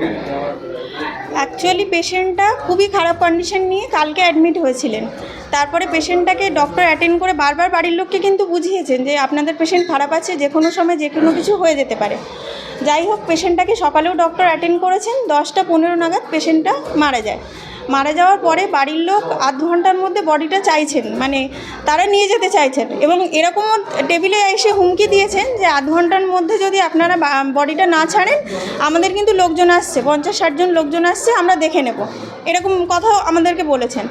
কেন অ্যাকচুয়ালি পেশেন্টটা খুবই খারাপ কন্ডিশন নিয়ে কালকে অ্যাডমিট হয়েছিলেন। তারপরে পেশেন্টটাকে ডক্টর অ্যাটেন্ড করে বারবার বাড়ির লোককে কিন্তু বুঝিয়েছেন যে আপনাদের পেশেন্ট খারাপ আছে, যে কোনো সময় যে কোনো কিছু হয়ে যেতে পারে। যাই হোক পেশেন্টটাকে সকালেও ডক্টর অ্যাটেন্ড করেছেন, দশটা পনেরো নাগাদ পেশেন্টটা মারা যায়। মারা যাওয়ার পরে বাড়ির লোক আধ ঘণ্টার মধ্যে বডিটা চাইছেন মানে তারা নিয়ে যেতে চাইছেন এবং এরকমও টেবিলে এসে হুমকি দিয়েছেন যে আধ ঘণ্টার মধ্যে যদি আপনারা বডিটা না ছাড়েন, আমাদের কিন্তু লোকজন আসছে, পঞ্চাশ ষাটজন লোকজন আসছে, আমরা দেখে নেব। এরকম কথাও আমাদেরকে বলেছেন।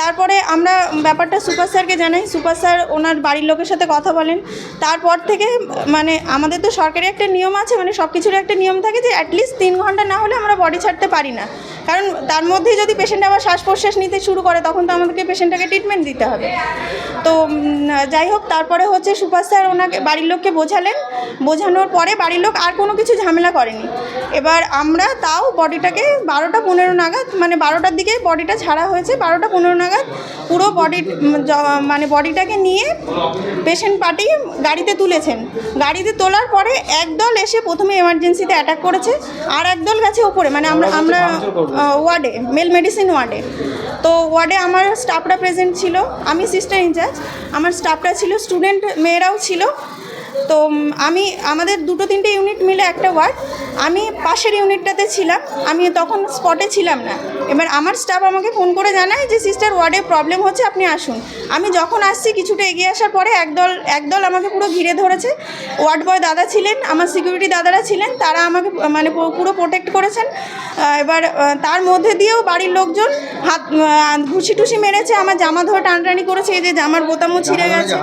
তারপরে আমরা ব্যাপারটা সুপার স্যারকে জানাই। সুপার স্যার ওনার বাড়ির লোকের সাথে কথা বলেন। তারপর থেকে মানে আমাদের তো সরকারি একটা নিয়ম আছে মানে সব কিছুর একটা নিয়ম থাকে যে অ্যাটলিস্ট তিন ঘণ্টা না হলে আমরা বডি ছাড়তে পারি না। কারণ তার মধ্যে যদি পেশেন্ট আবার শ্বাস প্রশ্বাস নিতে শুরু করে, তখন তো আমাদেরকে পেশেন্টটাকে ট্রিটমেন্ট দিতে হবে। তো যাই হোক, তারপরে হচ্ছে সুপার স্যার ওনাকে, বাড়ির লোককে বোঝালেন। বোঝানোর পরে বাড়ির লোক আর কোনো কিছু ঝামেলা করেনি। এবার আমরা তাও বডিটাকে বারোটা পনেরো নাগাদ মানে বারোটার দিকে বডিটা ছাড়া হয়েছে, বারোটা পনেরো নাগাদ পুরো বডি মানে বডিটাকে নিয়ে পেশেন্ট পার্টি গাড়িতে তুলেছেন। গাড়িতে তোলার পরে একদল এসে প্রথমে এমার্জেন্সিতে অ্যাটাক করেছে আর একদল গেছে ওপরে মানে আমরা আমরা ওয়ার্ডে মেল মেডিসিন ওয়ার্ডে তো ওয়ার্ডে আমার স্টাফরা প্রেজেন্ট ছিল আমি সিস্টার ইনচার্জ আমার স্টাফরা ছিল স্টুডেন্ট মেয়েরাও ছিল। তো আমি আমাদের দুটো তিনটে ইউনিট মিলে একটা ওয়ার্ড আমি পাশের ইউনিটটাতে ছিলাম আমি তখন স্পটে ছিলাম না। এবার আমার স্টাফ আমাকে ফোন করে জানায় যে সিস্টার ওয়ার্ডে প্রবলেম হচ্ছে আপনি আসুন। আমি যখন আসছি কিছুটা এগিয়ে আসার পরে একদল একদল আমাকে পুরো ঘিরে ধরেছে। ওয়ার্ড বয় দাদা ছিলেন আমার সিকিউরিটি দাদারা ছিলেন তারা আমাকে মানে পুরো প্রোটেক্ট করেছেন। এবার তার মধ্যে দিয়েও বাড়ির লোকজন হাত ঘুষি টুসি মেরেছে আমার জামা ধরে টানটানি করেছে এই যে জামার বোতামও ছিঁড়ে গেছে।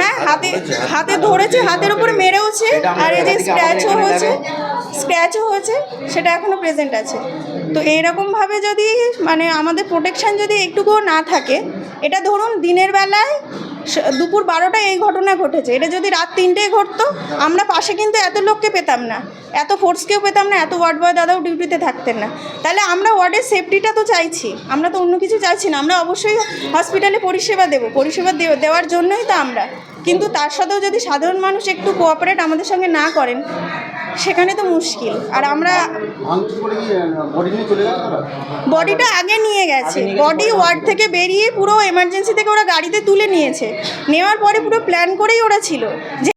হ্যাঁ হাতে হাতে ধরেছে হাতের উপরে মেরেওছে আর এই যে স্ক্র্যাচও হয়েছে। স্ক্র্যাচও হয়েছে, সেটা এখনও প্রেজেন্ট আছে। তো এইরকমভাবে যদি মানে আমাদের প্রোটেকশান যদি একটুকুও না থাকে, এটা ধরুন দিনের বেলায় দুপুর বারোটায় এই ঘটনা ঘটেছে। এটা যদি রাত তিনটেয় ঘটতো, আমরা পাশে কিন্তু এত লোককে পেতাম না। এত ফোর্সকেও পেতাম না, এত ওয়ার্ড বয় দাদাও ডিউটিতে থাকতেন না। তাহলে আমরা ওয়ার্ডের সেফটিটা তো চাইছি। আমরা তো অন্য কিছু চাইছি না। আমরা অবশ্যই হসপিটালে পরিষেবা দেবো। পরিষেবা দেওয়ার জন্যই তো আমরা। কিন্তু তার সাথেও যদি সাধারণ মানুষ একটু কোঅপারেট আমাদের সঙ্গে না করেন সেখানে তো মুশকিল। আর আমরা? বডিটা আগে নিয়ে গেছে। বডি ওয়ার্ড থেকে বেরিয়ে পুরো এমার্জেন্সি থেকে ওরা গাড়িতে তুলে নিয়েছে। নেওয়ার পরে পুরো প্ল্যান করেই ওরা ছিল যে